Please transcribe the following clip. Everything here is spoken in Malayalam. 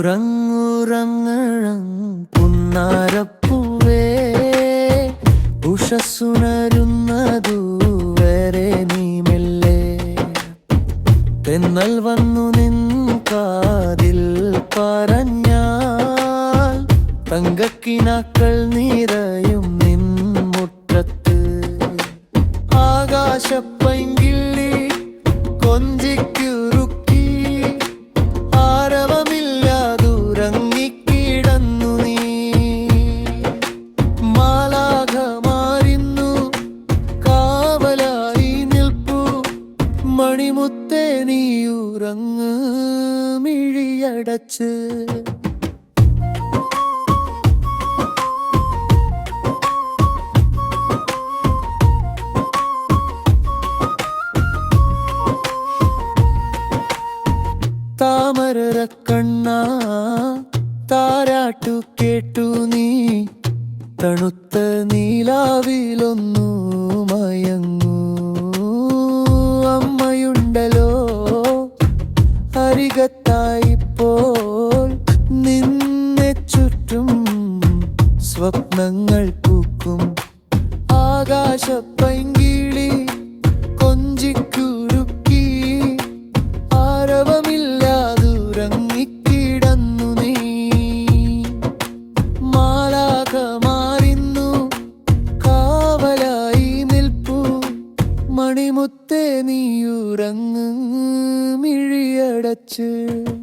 ഉറങ്ങുറങ്ങഴങ് പുന്നാരപ്പൂവേ ഉഷസ്സുണരുന്നതുവരെ നീ മെല്ലെ. തെന്നൽ വന്നു നിൻ കാതിൽ പറഞ്ഞാൽ തങ്കക്കിനാക്കൾ നിറയും നിൻ മുറ്റത്ത്. ആകാശപ്പെങ്കിൽ കൊഞ്ചിക്കൂ മണിമുത്തേ നീയുറങ്ങ് താരാട്ടു കേട്ടു നീ. തണുത്ത നീലാവിലൊന്നു മയങ്ങൂ. അരികത്തായിപ്പോൾ നിന്നെ ചുറ്റും സ്വപ്നങ്ങൾ പൂക്കും. ആകാശപ്പൈങ്കിളി കൊഞ്ചിക്കുരുക്കി ആരവമില്ലാതുറങ്ങിക്കിടന്നു നീ. മാലാഖമാരിന്നു കാവലായി നിൽപ്പു. മണിമുത്തേ നീയുറങ്ങ. to